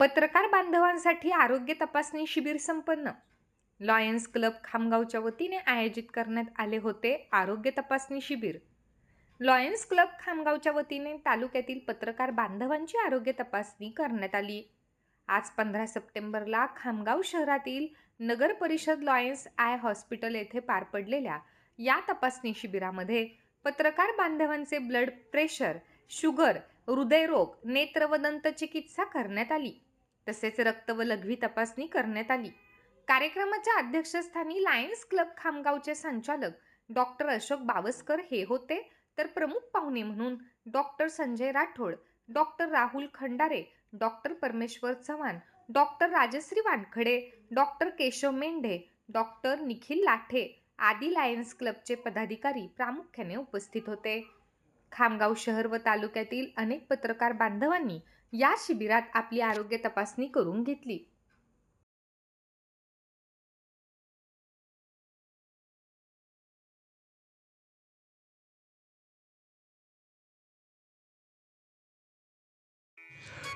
पत्रकार बांधवांसाठी आरोग्य तपासणी शिबिर संपन्न. लॉयन्स क्लब खामगावच्या वतीने आयोजित करण्यात आले होते आरोग्य तपासणी शिबिर. लॉयन्स क्लब खामगावच्या वतीने तालुक्यातील पत्रकार बांधवांची आरोग्य तपासणी करण्यात आली. आज पंधरा सप्टेंबरला खामगाव शहरातील नगर परिषद लॉयन्स आय हॉस्पिटल येथे पार पडलेल्या या तपासणी शिबिरामध्ये पत्रकार बांधवांचे ब्लड प्रेशर शुगर हृदयरोग नेत्र व दंत चिकित्सा करण्यात आली. तसेच रक्त व लघवी तपासणी करण्यात आली. कार्यक्रमाच्या अध्यक्षस्थानी लायन्स क्लब खामगावचे संचालक डॉक्टर अशोक बावस्कर हे होते. तर प्रमुख पाहुणे म्हणून doctor Sanjay Rathod doctor Rahul Khandare doctor Parmeshwar Chavan doctor Rajshree Wankhade doctor Keshav Mendhe doctor Nikhil Lathe आदी लायन्स क्लबचे पदाधिकारी प्रामुख्याने उपस्थित होते. खामगाव शहर व तालुक्यातील अनेक पत्रकार बांधवांनी या शिबिरात आपली आरोग्य तपासणी करून घेतली.